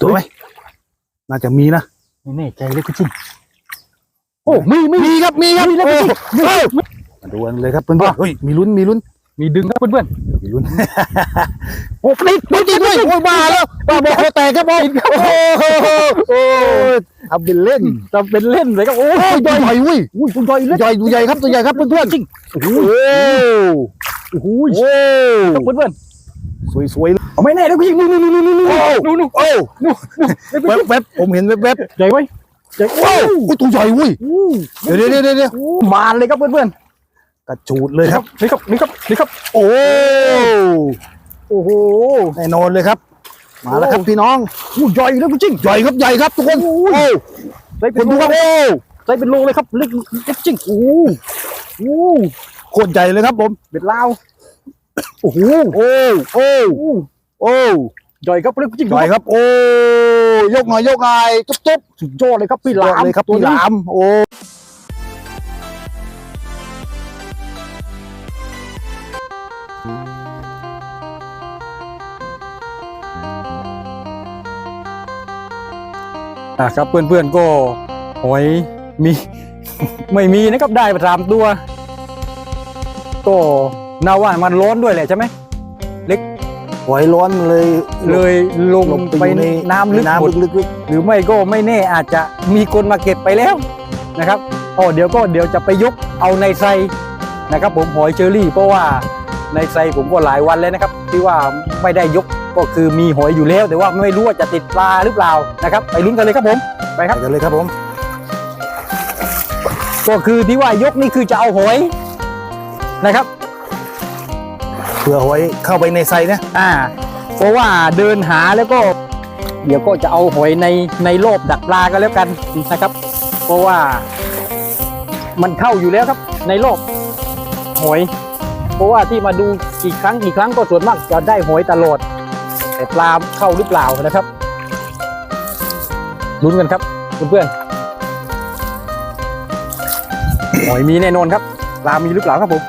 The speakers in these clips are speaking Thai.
ตัวไหมน่าจะมีนะไม่แน่ใจเลยคุณจริงโอ้มีมีมีครับมีครับมีแล้วโอ้มีเอ้ามาดูกันเลยครับเพื่อนๆเฮ้ยมีลุ้นมีลุ้น มีดึงครับเพื่อนมีลุ้นๆโอ้ติดลุ้นจริงด้วยโอ้ยมาแล้วมาบอกเขาแตกครับผมโอ้โหโอ้ยทำเป็นเล่นจำเป็นเล่นเลยครับโอ้โอ้ยยใหญ่ใหญ่เว้ยอุ้ยคุณจอยเล่นใหญ่ตัวใหญ่ครับตัวใหญ่ครับเพื่อนๆจริงโอ้โหโอ้โหโอ้โหโอ้ครับเพื่อนสวยๆเลยๆ เอาไม่แน่เลยคุณจริงนู่นนู่นนู่นนู่นนู่นโอ้นู่นนู่นโอ้นู่นแวบแวบผมเห็นแวบแวบใหญ่ไหมใหญ่โอ้โอ้โหตัวใหญ่เว้ยโอ้เดี๋ยวเดี๋ยวเดี๋ยวเดี๋ยวโหมานเลยครับเพื่อนกระจูดเลยๆครับนี่ครับนี่ครับนี่ครับ โอ้โอ้โหแน่นอนเลยครับ มาแล้วครับพี่น้องโอ้ใหญ่เลยคุณจริงใหญ่ครับใหญ่ครับทุกคนโอ้โอ้ยใส่คเป็นนโลดูครับโอ้ใส่เป็นโลเลยครับเล็กเล็กจริงโอ้โหโคตรใหญ่เลยครับผมเบ็ดลาวโอ้โหโอ้โอ้ โอ้โอ้ใหญ่ครับเล็กจริงใหญ่ครับ โอ้ยกหน่อยยกหน่อยจุ๊บจุ๊บสุดยอดเลยครับพี่หลามเลยครับตัวพี่หนี้ลามโอ้อะครับเพื่อนๆก็หอยมี ไม่มีนะครับได้ไปสามตัว ก็น่าว่ามันร้อนด้วยแหละใช่ไหม หอยร้อนเลยเลยลงลงไปอยู่ในน้ำลึกหมดน้ำลึกหรือไม่ก็ไม่แน่อาจจะมีคนมาเก็บไปแล้วนะครับอ๋อเดี๋ยวก็เดี๋ยวจะไปยกเอาในไซนะครับ ผมหอยเชอรี่เพราะว่าในไซผมก็หลายวันแล้วนะครับ ที่ว่าไม่ได้ยกก็คือมีหอยอยู่แล้ว แต่ว่าไม่รู้ว่าจะติดปลาหรือเปล่านะครับ ไปลุ้นกันเลยครับผมไปๆครับไปกันเลยครับผม ก็คือที่ว่ายกนี่คือจะเอาหอยนะครับเผื่อหอยเข้าไปในไซนะอ่า เพราะว่าเดินหาแล้วก็ เดี๋ยวก็จะเอาหอยในในรอบดักปลากันแล้วกันนะครับ เพราะว่ามันเข้าอยู่แล้วครับ ในรอบหอย เพราะว่าที่มาดูกี่ครั้งกี่ครั้งก็ส่วนมากจะได้หอยตลอดแต่ปลาเข้าหรือเปล่านะครับลุ้นกันครับเพื่อนๆหอยมีแน่นอนครับปลามีหรือเปล่าครับผม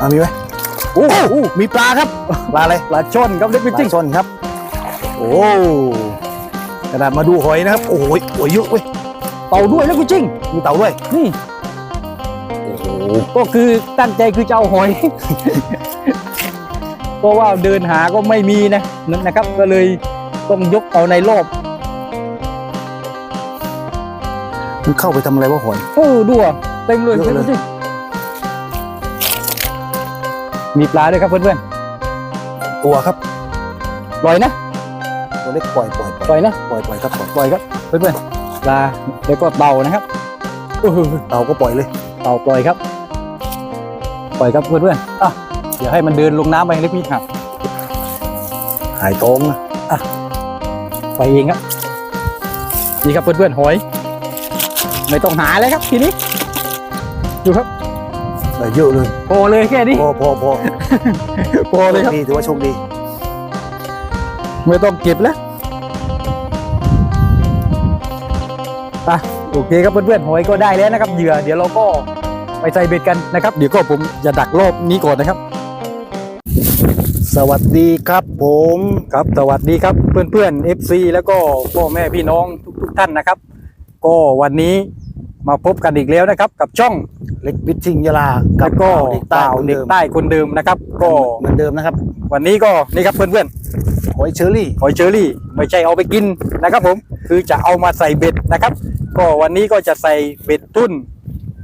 อะมีไหม โอ้โหมีปลาครับ ปลาอะไรปลาช่อนครับเล็กปจริลางช่อนครับ โอ้ขนาดมาดูหอยนะครับ โอ้ยโอ้ยเยอะเว้ยเต่าด้วยแล้วคุณจริงมีเต่าด้วยนี่โอ้โหก็คือตั้งใจคือจะเอาหอย เพราะว่าเดินหาก็ไม่มีนะนะครับ ก็เลยต้องยกเอาในรอบมันเข้าไปทำอะไรวะหอยโอ้ดูอะเต็มเลยเยอะเลยจริง มีปลาด้วยครับเพื่อนตัวครับๆปล่อยนะตัวเล็กปล่อยปล่อยปปล่อยล่อยนะปล่อยปล่อยครับปล่อยปล่อยครับเพื่อนๆปลาแล้วก็เต่านะครับโอ้โหเต่าก็ปล่อยเลย เต่าปล่อยครับ ปล่อยครับเพื่อนๆอะเดี๋ยวให้มันเดินลงน้ำไปเล็กนิดครับหายท้องนะไปเองครับนี่ครับเพื่อนๆหอย ไม่ต้องหาเลยครับทีนี้ ดูครับ ได้เยอะเลยพอเลยแค่นี้ พอพอพอพอเลยครับ ดีถือว่าโชคดี ไม่ต้องเก็บแล้วไปโอเคครับเพื่อนๆหอยก็ได้แล้วนะครับเหยื่อเดี๋ยวเราก็ไปใส่เบ็ดกันนะครับ เดี๋ยวก็ผมจะดักรอบนี้ก่อนนะครับ สวัสดีครับผมครับ สวัสดีครับเพื่อนๆ FC แล้วก็พ่อแม่พี่น้องทุกๆท่านนะครับ ก็วันนี้มาพบกันอีกแล้วนะครับ กับช่อง เล็กพิชชิงยาลาแล้วก็เด็กใต้เต่าคนเด็เดิกมใต้คนเดิมนะครับ ก็เหมือนเดิมนะครับ วันนี้ก็นี่ครับเพื่อนหอยเชอรี่ๆหอยเชอรี่ไม่ใช่เอาไปกินนะครับ ผมคือจะเอามาใส่เบ็ดนะครับ ก็วันนี้ก็จะใส่เบ็ดตุ้น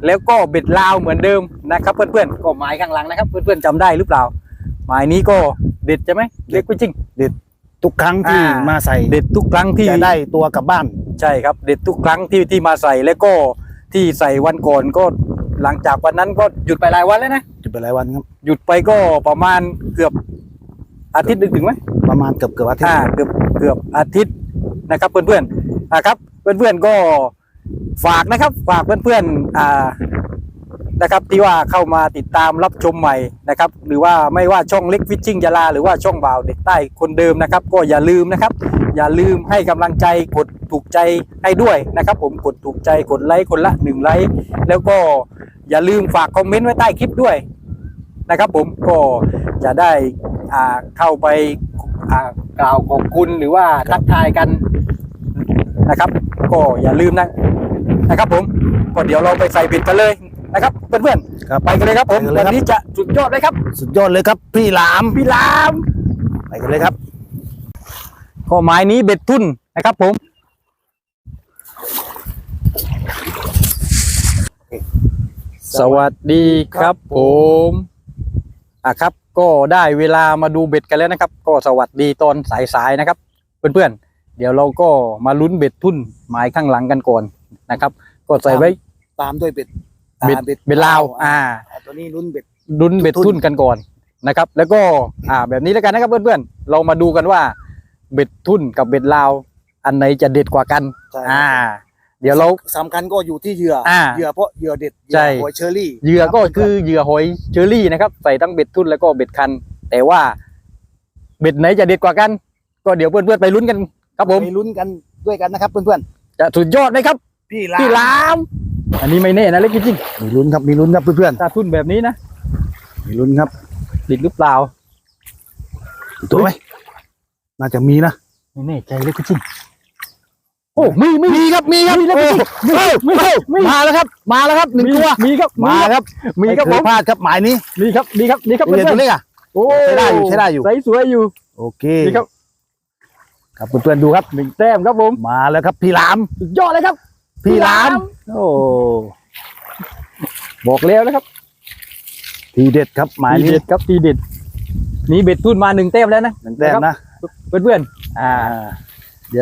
แล้วก็เบ็ดลาวเหมือนเดิมนะครับ เพื่อนๆก็หมายข้างหลังนะครับ เพื่อนๆจำได้หรือเปล่า หมายนี้ก็เด็ดใช่ไหมเด็ดจริงทุกครั้งที่อ่ามมาใส่เด็ดทุกครั้งที่จะได้ตัวกลับบ้าน ใช่ครับ เด็ดทุกครั้งที่ที่มาใส่แล้วก็ที่ใส่วันก่อนก็ หลังจากวันนั้นก็หยุดไปหลายวันแล้วนะจะเป็นหลายวันครับ หยุดไปก็ประมาณเกือบอาทิตย์หนึ่งถึงไหมประมาณเกือบเกือบอาทิตอ่าย์เกือบเกือบอาทิตย์นะครับ เพื่อนๆอ่าครับ เพื่อนๆก็ฝากนะครับ ฝากเพื่อนๆอ่า นะครับที่ว่าเข้ามาติดตามรับชมใหม่นะครับหรือว่าไม่ว่าช่องเล็กฟิชชิ่งยาลาหรือว่าช่องบ่าวเด็กใต้คนเดิมนะครับ ก็อย่าลืมนะครับ อย่าลืมให้กำลังใจกดถูกใจให้ด้วยนะครับ ผมกดถูกใจกดไลค์คนละหนึ่งไลค์แล้วก็อย่าลืมฝากคอมเมนต์ไว้ใต้คลิปด้วยนะครับ ผมก็จะได้อ่าเข้าไปอ่ากล่าวขอบคุณหรือว่าทักทายกันนะครับ ก็อย่าลืมนะนะครับผมก็เดี๋ยวเราไปใส่เบ็ดกันเลย นะครับเพื่อนครับๆไปกันเลยครับผมไปกันเลยครับวันนี้จะสุดยอดเลยครับสุดยอดเลยครับ พี่หลามพี่ลามไปกันเลยครับก็หมายนี้เบ็ดทุนนะครับผมสวัสดีครับผมอะครับ ก็ได้เวลามาดูเบ็ดกันแล้วนะครับ ก็สวัสดีตอนสายๆนะครับ เพื่อนๆ เดี๋ยวเราก็มาลุ้นเบ็ดทุนหมายข้างหลังกันก่อนนะครับ ก็ใส่ไว้ ตามด้วยเบ็ด เบ็ดอ่าเบ็ดลาวอ่าอ่าตัวนี้ลุ้นเบ็ดลุ้นเบ็ดทุนกันก่อนนะครับ แล้วก็อ่าแบบนี้แล้วกันนะครับเพื่อนๆ เรามาดูกันว่า เบ็ดทุนกับเบ็ดลาว อันไหนจะเด็ดกว่ากันใช่อ่า เดี๋ยวเราสำคัญก็อยู่ที่เหยื่ออาเหยื่อเพราะเหยื่อเด็ดเหยื่ใช่อหอยเชอรี่เหยื่อก็คือเหยื่อหอยเชอรี่นะครับใส่ทั้งเบ็ดทุ่นแล้วก็เบ็ดคัน แต่ว่าเบ็ดไหนจะเด็ดกว่ากัน ก็เดี๋ยวเพื่อนๆไปลุ้นกัน ครับผมไปลุ้นกันด้วยกันนะครับเพื่อนจะสุดยอดไหมครับๆพี่หลามพี่ลาม อันนี้ไม่แน่นะเล็กจริงมีลุ้นครับมีลุ้นครับเพื่อนๆถ้าทุ่นแบบนี้นะๆมีลุ้นครับติดหรือเปล่าตัวไหมน่าจะมีนะไม่แน่ใจเล็กจริงโอ้มีมีมีครับมีครับมีแล้วโอ้มีโอ้มีโอ้มีมาแล้วครับ มาแล้วครับหนึ่งตัวมีครับมาครับ มีครับไเคผยมพลาดครับหมายนี้มีครับมีครับมีครับตัวเล็กเพื่ตัอวนเล็กอะๆโอ้ใช้ได้อยู่ใช้ได้อยู่ใสสวยอยู่ โอเคนี่ครับครับเพื่อนๆดูครับหนึ่งแต้มครับผมมาแล้วครับพี่หลามสุดยอดเลยครับ พี่หลาม โอ้บอกแล้วนะครับ ทีเด็ดครับหมายทีนี้เด็ดครับทีเด็ดนี่เบ็ดทุนมาหนึ่งแต้มแล้วนะหนึ่งแต้มนะเพื่อนๆอ่า อ่าเดี๋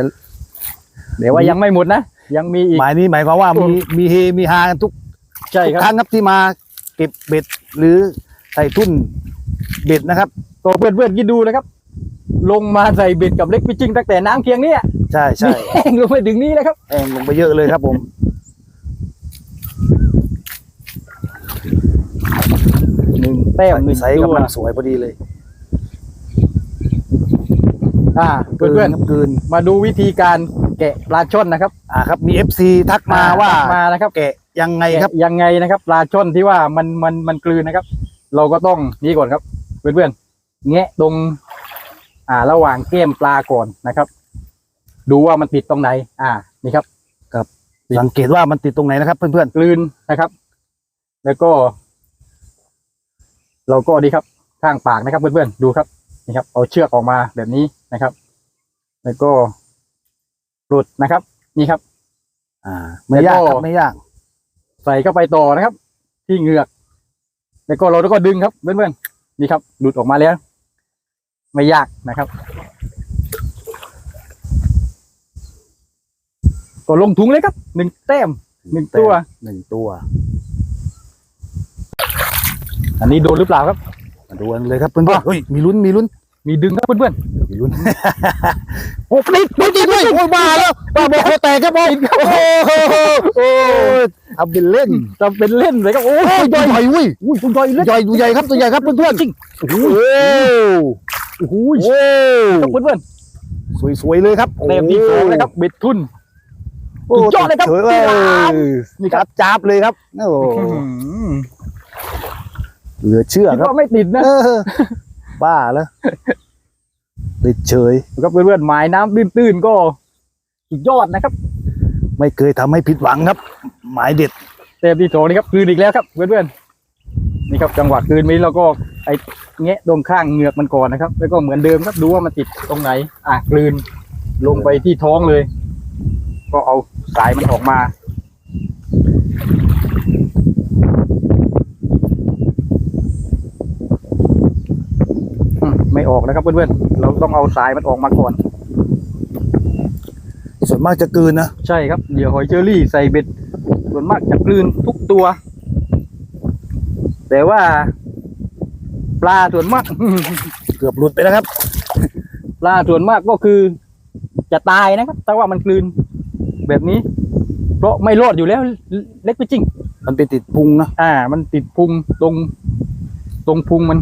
ยวว่ายังไม่หมดนะ ยังมีอีก หมายนี้หมายความว่าโอ้มีมีเฮมีฮากันทุกใช่ทุกคครับรั้งครับที่มาเก็บเบ็ดหรือใส่ทุ่นเบ็ดนะครับก็เพื่อนๆคิดดูนะครับ ลงมาใส่เบ็ดกับเล็กพิจิงตั้งแต่น้ำเคียงเนี้ใช่ใช่แห้งลงไปถึงนี้แล้วครับแองลงไปเยอะเลยครับผม หนึ่งแต้มหนึ่งใส่ตัวกำลังสวยพอดีเลยอ่าเพื่อนครับกืนๆมาดูวิธีการแกะปลาช่อนนะครับอ่าครับ มีเอฟซีทักมาว่ามานะครับ แกะยังไงครับ แกะยังไงนะครับปลาช่อนที่ว่ามันมันมันกลืนนะครับ เราก็ต้องนี่ก่อนครับ เพื่อนๆแงะตรง อ่า ระหว่างแก้มปลาก่อนนะครับ ดูว่ามันติดตรงไหน อ่า นี่ครับ สังเกตว่ามันติดตรงไหนนะครับ เพื่อนกลืนนะครับ แล้วก็ เราก็ดีครับ ข้างปากนะครับ เพื่อนๆ ดูครับ นี่ครับ เอาเชือกออกมาแบบนี้นะครับ แล้วก็ปลดนะครับ นี่ครับ ๆ อ่า ไม่ยากคแล้วรัก็บไม่ยาก ใส่เข้าไปต่อนะครับ ที่เหงือก แล้วก็เราก็ดึงครับเพื่อนๆนี่ครับหลุดออกมาแล้ว ไม่ยากนะครับ ก็ลงถุงเลยครับหนึ่งแต้มหนึ่งตัวหนึ่งตัว อันนี้โดนหรือเปล่าครับมาดูกันเลยครับเพื่อนๆเฮ้ยมีลุ้นมีลุ้น มีดึงครับเพื่อนมีลุ้นโอ้ปลิดปลิดจริงด้วยโอ้ยมาแล้วมาบอกเขาแตกครับผมโอ้โหโอ้ยทำเป็นเล่นๆจะเป็นเล่นเลยครับโอ้โอ้ยยใหญ่ใหญ่เว้ยอุ้ยคุณจอยเล่นใหญ่ดูใหญ่ครับตัวใหญ่ครับเพื่อนๆจริงโอ้ โหโอ้โหโอ้ครับเพื่อนสวยๆเลยครับๆเต็มที่สองเลยครับเบ็ดทุนโอ้สุดยอดเลยครับฉพี่รามนี่ครับจับเลยครับโอ้อื้อหือเหลือเชื่อคิดครับว่าไม่ติดนะเออบ้าแล้วติดเฉยครับเพื่อนๆหมายน้ำตื้นๆก็สุดยอดนะครับ ไม่เคยทำให้ผิดหวังครับ หมายเด็ดเต็มที่สองนี่ครับคืนอีกแล้วครับเพื่อนๆ นี่ครับจังหวะคืนนี้เราก็ไอ้แงะตรงข้างเหงือกมันก่อนนะครับ แล้วก็เหมือนเดิมครับดูว่ามันติดตรงไหน อะกลืนลงไปที่ท้องเลย ก็เอาสายมันออกมาอืมไม่ออกนะครับเพื่อนๆ เราต้องเอาสายมันออกมาก่อน ส่วนมากจะกลืนนะ ใช่ครับ เหยื่อหอยเชอรี่ใส่เบ็ด ส่วนมากจะกลืนทุกตัว แต่ว่า ปลาส่วนมาก เกือบหลุดไปแล้วครับ ปลาส่วนมากก็คือ จะตายนะครับแต่ว่ามันกลืน แบบนี้ เพราะไม่รอดอยู่แล้ว เล็กไปจริง มันไปติดพุงนะอ่า มันติดพุงตรง ตรงพุงมัน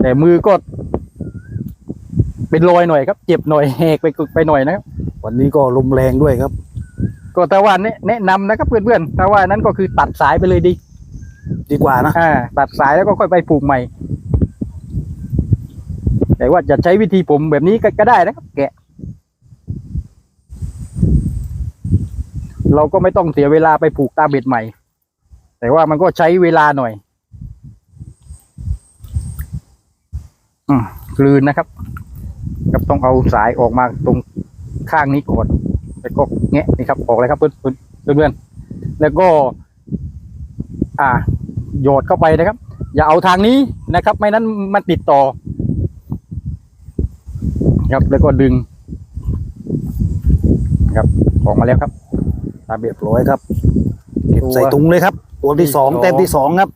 แต่มือก็ เป็นรอยหน่อยครับ เจ็บหน่อยแหกไปไปหน่อยนะครับวันนี้ก็ลมแรงด้วยครับ ก็ตะวันนี้แนะนำนะครับเพื่อนๆแตะวันนั้นก็คือตัดสายไปเลยดี ดีกว่านะตัดสายแล้วก็ค่อยไปปลูกใหม่ แต่ว่าจะใช้วิธีผมแบบนี้ก็ได้นะครับ แกเราก็ไม่ต้องเสียเวลาไปปลูกตาเบ็ดใหม่ แต่ว่ามันก็ใช้เวลาหน่อยอืกลืนนะครับก็ต้องเอาสายออกมาตรงข้างนี้ก่อน แล้วก็แงะนี่ครับออกเลยครับเพื่อนเพื่อนเพื่อนๆแล้วก็ อ่าโยดเข้าไปนะครับ อย่าเอาทางนี้นะครับ ไม่นั้นมันติดต่อ ครับแล้วก็ดึง ครับออกมาแล้วครับตาเบียบร้อยครับเก็บใส่ถุงเลยครับ ตัวที่สองที่สองแต้มที่สองครับ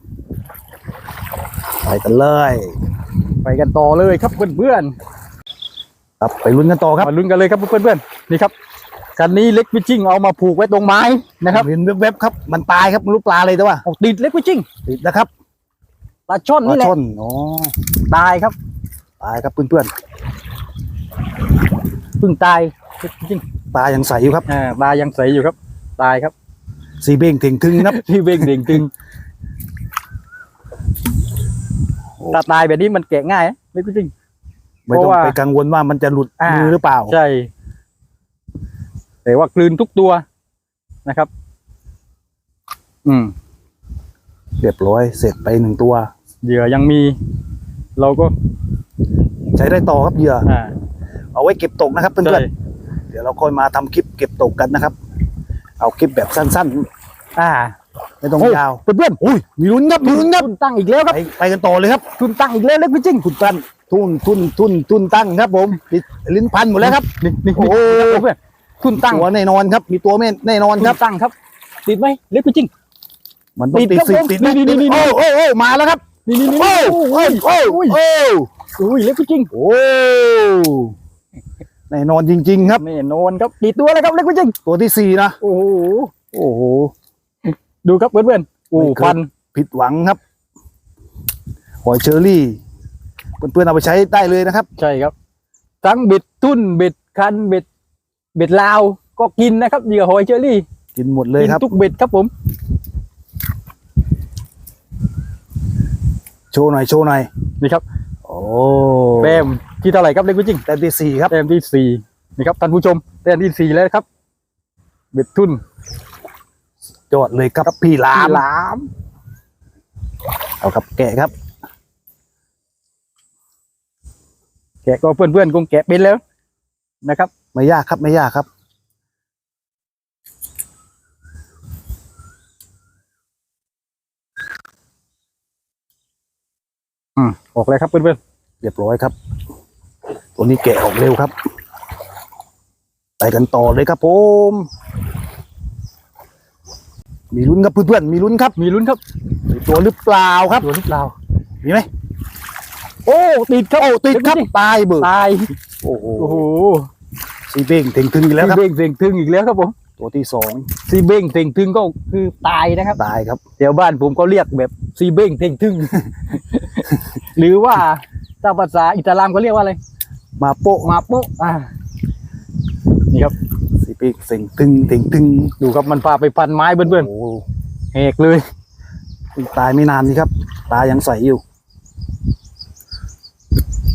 ไปกันเลย ไปกันต่อเลยครับเพื่อนครับไปลุ้นกันต่อๆครับมาลุ้นกันเลยครับเพื่อนๆนี่ครับ คันนี้เล็กพิชชิ่งเอามาผูกไว้ตรงไม้นะครับเห็นเว็บๆครับ มันตายครับไม่รู้ปลาอะไรแต่ว่าเอาติดเล็กพิชชิ่งติดนะครับปลาช่อนปลานี่แหละช่อนอ๋อตายครับ ตายครับเพื่อนเพิ่งตายเล็กพิชชิ่งๆตายังใสอยู่ครับอ่าปลายังใสอยู่ครับ ตายครับ สีเบ้งเถ่งทึงครับที่เบ่งเด่งตึงตาตายแบบนี้มันแกะง่ายนะเล็กพิชชิ่งไม่ต้องเพราะว่าไปกังวลว่ามันจะหลุดอ่ามืมือหรือเปล่า ใช่ แต่ว่ากลืนทุกตัวนะครับ อืม เรียบร้อย เสร็จไปหนึ่งตัว เหยื่อยังมี เราก็ ใช้ได้ต่อครับเหยื่ออ่าเอาไว้เก็บตกนะครับเพื่ใช่อนๆเดี๋ยวเราค่อยมาทำคลิปเก็บตกกันนะครับ เอาคลิปแบบสั้นอ่าๆไม่ต้องโอ้ยาวเพื่อนอุ้ยมีลุ้นครับมีลุ้นครับทุนตั้งอีกแล้วครับไปไปกันต่อเลยครับ ทุนตั้งอีกแล้วเล็กพิชชิ่งทุนตั้นทุนทุนทุนทุนตั้งครับผมติดลิ้นพันหมดแล้วครับนี่นี่โอ้โหนี่เพื่อน ทุนตั้งตัวแน่นอนครับ มีตัวแม่แน่นอนทุครับนตั้งครับ ติดไหมเล็กพิชชิ่งมันต้องติติดดครับสิผมติดนะนี่นี่นี่โอ้โอ้โอ้มาแล้วครับ นี่นี่นี่โอ้โอ้โอ้ยโอ้โอ้ยโอ้โอ้ยเล็กพิชชิ่งโอ้แน่นอนจริง ๆ ครับแน่นอนครับติดตัวแล้วครับเล็กพิชชิ่งตัวที่สี่นะโอ้โหโอ้โหดูครับเพื่อนๆโอ้ไม่เคยควันผิดหวังครับหอยเชอรี่เพื่อนๆเอาไปใช้ได้เลยนะครับ ใช่ครับ ทั้งเบ็ดทุ่นเบ็ดคันเบ็ด เบ็ดลาวก็กินนะครับเหยื่อหอยเชอรี่ กินหมดเลยกินครับ ทุกเบ็ดครับผม โชว์หน่อยโชว์หน่อย นี่ครับโอ้แต้มที่เท่าไหร่ครับเล็กพิชชิ่งแต้มที่สี่ครับ แต้มที่สี่นี่ครับท่านผู้ชมแต้มที่สี่แล้วครับ เบ็ดทุ่นยอดเลยครับพี่ลามหลาม เอาครับแกะครับ แกะก็เพื่อนๆคงแกะเป็นแล้วนะครับ ไม่ยากครับไม่ยากครับ อืมออกเลยครับเพื่อนเรียบร้อยครับ ตัวนี้แกะออกเร็วครับ ไปกันต่อเลยครับผมมีลุ้นครับเพื่อนๆมีลุ้นครับๆมีลุ้นครับมีตัวหรือเปล่าครับตัวหรือเปล่ามีไหมโอ้ติดครับโอ้ติดครับเล็กพิชชิ่งตายเบิกตายโอ้โหโอ้โห ซีเบ้งเถ่งทึงอีกแล้วครับซีเบ้งเสียงทึงอีกแล้วครับผมตัวที่สองซีเบ้งเสียงทึงก็คือตายนะครับตายครับเดี๋ยวบ้านผมก็เรียกแบบซีเบ้งเท่งทึ่งหรือว่าถ้าภาษาอิสลามก็เรียกว่าอะไรมาโปะมาโป๊ะอ่านี่ครับซีเบ้งเถ่งทึงเถ่งทึงดูครับมันพาไปพันไม้เพื่อนโอ้โหๆแหกเลยเพิ่งตายไม่นานนี่ครับ ตายังใสอยู่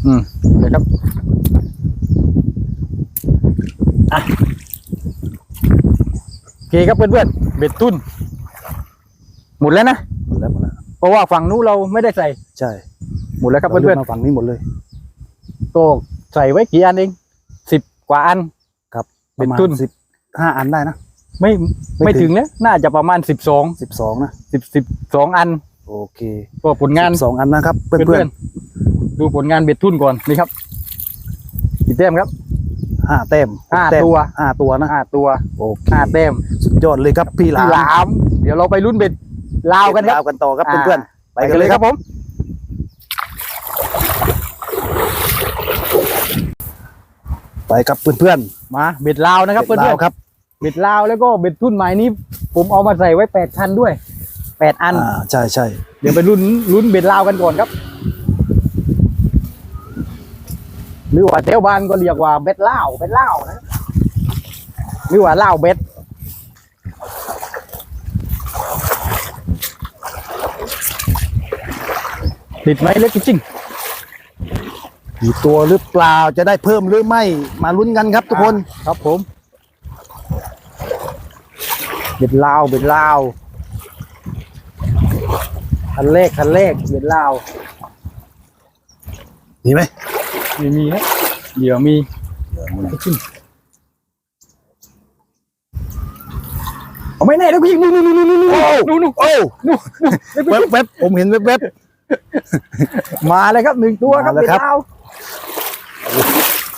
อืมนะครับ อะโอเคครับเพื่อนๆเบ็ดทุนหมดแล้วนะหมดแล้วหมดแล้วเพราะว่าฝั่งนู้นเราไม่ได้ใส่ใช่หมดแล้วครับเราเพื่อนมาฝั่งนี้หมดเลยๆโตใส่ไว้กี่อันเองสิบกว่าอันประมาณเป็นทุนสิบห้าอันได้นะไม่ไม่ไม่ถึถึงงแล้วน่าจะประมาณสิบสองสิบสองนะสิบสิบสองอัน โอเคก็ผลงานสองอันนะครับ เพื่เพื่ออนนๆดูผลงานเบ็ดทุนก่อนนี่ครับกี่แต้มครับๆ ห้าแต้มห้าแต้มตัว ห้าตัวนะห้าตัวโอเคห้าแต้มสุดยอดเลยครับพี่หลาที่หลาม เดี๋ยวเราไปลุ้นเบ็ดลาวกันคลารับวกันต่อครับอ่า เพื่อนๆไปกันเลยครับผม ไปครับเพื่อนมาเบ็ดลาวๆนะครับเป็เพื่ดอนลาวครับๆเบ็ดลาวแล้วก็เบ็ดทุนหมายนี้ ผมเอามาใส่ไว้แปดคันด้วยแปดอัน อ่าใช่ใช่เดี๋ยวไปลุ้นลุ้นเบ็ดลาวกันก่อนครับ หรือว่าแถวบ้านก็เรียกว่าเบ็ดลาวเบ็ดลาวนะหรือว่าลาวเบ็ดติดไหมเล็กจริงมีตัวหรือเปล่าจะได้เพิ่มหรือไม่มาลุ้นกันครับทุกคนครับผมเบ็ดลาวเบ็ดลาวคันเลขคันเลขเบ็ดลาวมีไหม มีมีนะเดี๋ยวมีเอาไม่แน่แล้วพี่นู่นนู่นนู่นนู่นนู่นโอ้นู่นนู่นโอ้นู่นแวบแวบผมเห็นแวบแวบมาเลยครับหนึ่งตัวครับมาแล้วเบ็ดครับลาว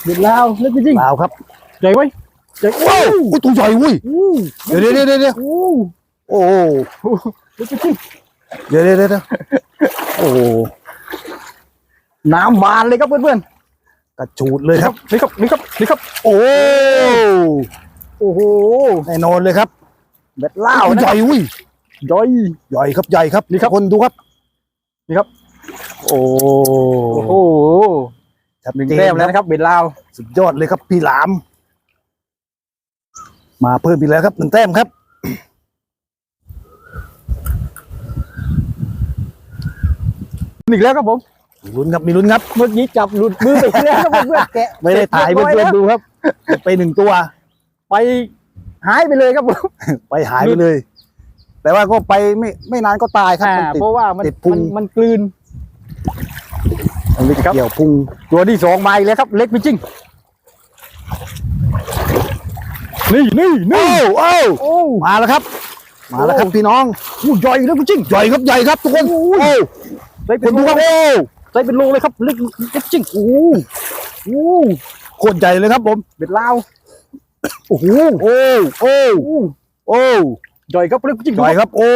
เบ็ดลาวเล็กจริงลาวครับๆใหญ่ไว้ใหญ่โอ้โอ้โอ้ตัวใหญ่เว้ยโอ้เดี๋ยวเดี๋ยวเดี๋ยวเดี๋ยวโอ้โอ้โหเล็กจริงเดี๋ยวเดี๋ยวเดี๋ยวโอ้โหๆน้ำบานเลยครับเพื่อน กระจูดเลยๆครับนี่ครับนี่ครับนี่ครับ โอ้โอ้โหแน่นอนเลยครับเบ็ดลาวตัวนะใหญ่เว้ยย่อยใหญ่ครับใหญ่ครับนี่ครับคนดูครับ นี่ครับ โอ้โอ้โหชัดหนึ่งเจนแต้มแล้วนะครับเบ็ดลาวสุดยอดเลยครับ พี่หลาม มาเพิ่มอีกแล้วครับหนึ่งแต้มครับอีกแล้วครับผม มีลุ้นครับมีลุ้นครับเมื่อกี้จับหลุดมือไปแล้วครับเพื่อนๆแกะไม่ได้ถ่ายเรียบร้เพื่อนแล้วๆดูครับ ไปหนึ่งตัว ไปหายไปเลยครับผมไปหายไปเลย แต่ว่าก็ไปไม่ไม่นานก็ตายครับอ่ามันติดเพราะว่ามันติดพุมังนมันกลืนมันไปเกี่ยวพุงตัวที่สองมาอีกแล้วครับ เล็กไปจริงนี่นี่นี่โอ้โอ้โอ้มาแล้วครับมาแล้วครับพี่น้องโหใหญ่แล้วจริงใหญ่ครับใหญ่ครับทุกคนโอ้ใส่คเป็นนโลดูครับเลยโอ้ ใส่เป็นโลเลยครับเล็กเล็กจริงโอ้โหโคตรใหญ่เลยครับผมเบ็ดลาวโอ้โหโอ้โอ้โอ้โอ้ใหญ่ครับเล็กจริงใหญ่ครับ โอ้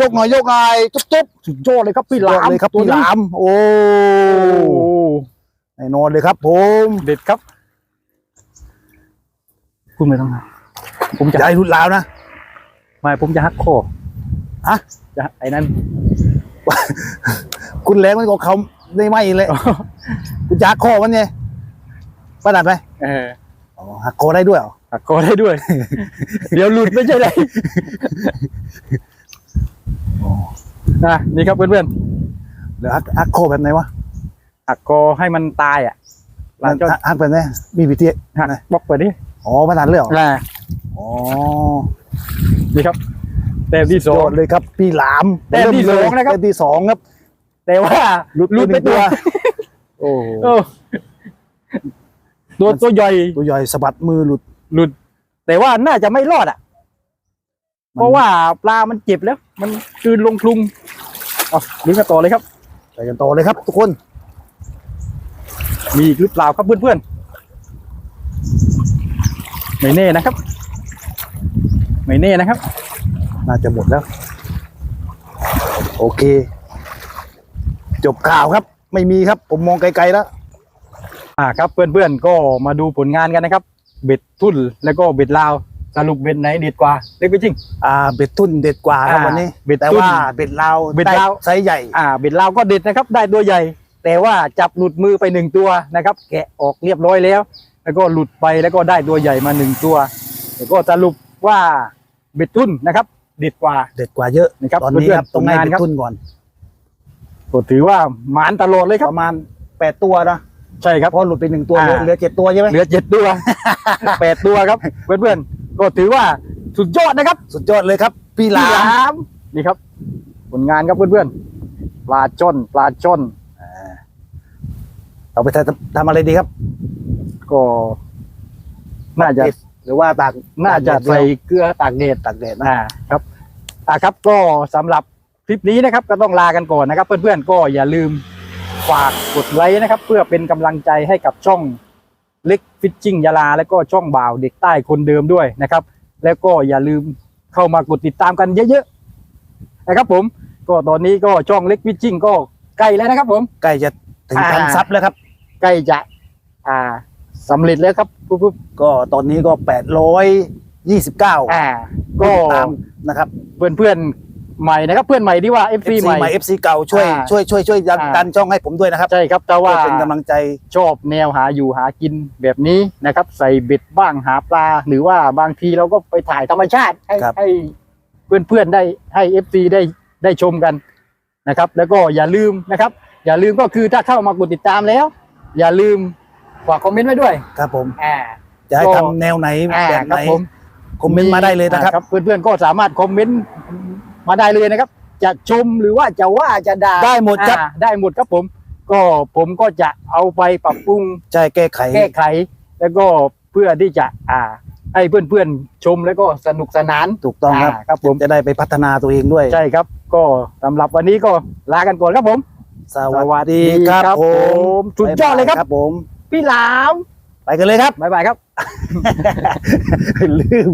ยกหน่อยยกหน่อยจุ๊บจุ๊บสุดยอดเลยครับพี่หยอลาดมเลยครับตัวพี่หนี้ลามโอ้โอ้แน่นอนเลยครับ ผมเด็ดครับคุณไม่ต้องนะผมจะใหญ่รุดลาวนะไม่ผมจะหักคออะจะไอ้นั่น คุณแรงมันก็เขาได้ไหมเลยคุณจะหักคอมันไงประดัดไหมเอออ๋อหักคอได้ด้วยเหรอหักคอได้ด้วย เดี๋ยวหลุดไม่ใช่เลยนะนี่ครับเพื่อนเดี๋ยวหักหักคอแบบไหนวะๆหักคอให้มันตายอะหลังจากหักหักแบบไหนมีวิธีหักบล็อกไปดิอ๋อประดัดเลยเหรอนะอ๋อนี่ครับแต้มที่สยองอดเลยครับ พี่หลามแต้มที่สองนะครับแต้มที่สองครับ แต่ว่าหลุดหลุดไปหนึ่งตัว โอ้เออตัวตัวใหญ่ตัวใหญ่สะบัดมือหลุดหลุด แต่ว่าน่าจะไม่รอดอะ เพราะว่าปลามันเจ็บแล้ว มันกลืนลงคลุงเอาลุ้นกันต่อเลยครับไปกันต่อเลยครับ ทุกคน มีอีกหรือเปล่าครับเพื่อนๆไม่แน่นะครับไม่แน่นะครับ น่าจะหมดแล้ว โอเค จบข่าวครับ ไม่มีครับ ผมมองไกลๆแล้ว อ่าครับเพื่อนๆก็มาดูผลงานกันนะครับ เบ็ดทุ่นแล้วก็เบ็ดลาวสรุปเบ็ดไหนเด็ดกว่าเล็กไปจริง อ่าเบ็ดทุ่นเด็ดกว่าครับอ่าวันนี้เบ็ดแต่ทุ่นว่าเบ็ดลาวเบ็ดได้ลาว ไซส์ใหญ่อ่าเบ็ดลาวก็เด็ดนะครับ ได้ตัวใหญ่ แต่ว่าจับหลุดมือไปหนึ่งตัวนะครับ แกะออกเรียบร้อยแล้ว แล้วก็หลุดไปแล้วก็ได้ตัวใหญ่มาหนึ่งตัวแล้วก็สรุปว่าเบ็ดทุ่นนะครับ เด็ดกว่า เด็ดกว่าเยอะนะครับตอนนี้เพื่อนๆครับต้องให้ผลงานเบ็ดครับ ทุ่นก่อน ก็ถือว่าหมานตลอดเลยคปรับระมาณแปดตัวนะใช่ครับ เพราะหลุดไปหนึ่งตัวอ่าเหลือเหลือเจ็ดตัวใช่ไหมเหลือเจ็ดตัว แปดตัวครับ เพื่อนๆก็ถือว่าสุดยอดนะครับสุดยอดเลยครับ พี่หลามมนี่ครับ ผลงานครับเพื่อนๆปลาจ้อนปลาจ้อนเอาไปทำทำอะไรดีครับก็น่าจะหรือว่าตากน่าจะตกแดดใส่เกลือตากแดดตากแดดนะ อ่าครับอ่าครับก็สำหรับค ลิปนี้นะครับก็ต้องลากันก่อนนะครับ เพื่อนๆก็อย่าลืมฝากกดไลค์นะครับ เพื่อเป็นกำลังใจให้กับช่องเล็กฟิชชิ่งยาลา แล้วก็ช่องบ่าวเด็กใต้คนเดิมด้วยนะครับ แล้วก็อย่าลืมเข้ามากดติดตามกันเยอะๆนะครับ ผมก็ตอนนี้ก็ช่องเล็กฟิชชิ่งก็ใกล้แล้วนะครับ ผมใกล้จะถึงพันอ่าซับแล้วครับ ใกล้จะ อ่าสำเร็จแล้วครับปุ๊บก็ตอนนี้ก็แปดร้อยยี่สิบเก้าๆอ่า ก็ตามนะครับ เพื่อนเพื่อนๆ ใหม่นะครับเพื่อนใหม่ที่ว่า FC FC ใหม่ ใหม่ FC เก่าช่วยอ่าช่วยช่วยช่วยดันอ่า ดันช่องให้ผมด้วยนะครับใช่ครับแต่ว่า เพื่อเป็นกำลังใจ ชอบแนวหาอยู่หากินแบบนี้นะครับ ใส่เบ็ดบ้างหาปลา หรือว่าบางทีเราก็ไปถ่ายธรรมชาติ ให้ครับ ให้เพื่อนเพื่อนๆได้ให้เอฟซีได้ได้ชมกันนะครับ แล้วก็อย่าลืมนะครับ อย่าลืมก็คือถ้าเข้ามากดติดตามแล้ว อย่าลืมฝากคอมเมนต์ไว้ด้วยครับผมอ่า จะให้ก็ ทำแนวไหนอ่าแบบคไหนรับผมคอมเมนต์มาได้เลยนะครับอ่าเพื่อนๆก็สามารถคอมเมนต์ มาได้เลยนะครับ จะชมหรือว่าจะว่าจะด่าได้หมดครับ อ่าได้หมดครับผม ก็ผมก็จะเอาไปปรับปรุง ใช่แก้ไข แก้ไขแล้วก็เพื่อที่จะอ่าให้เพื่อนๆชมแล้วก็สนุกสนานถูกต้องครับาครับผมจะได้ไปพัฒนาตัวเองด้วย ใช่ครับ ก็สำหรับวันนี้ก็ลากันก่อนครับผมสวัสดีครับครับผผมมสุดยอดเลยครับ ครับผม พี่หลามไปกันเลยครับ บ๊ายบายครับ ลืม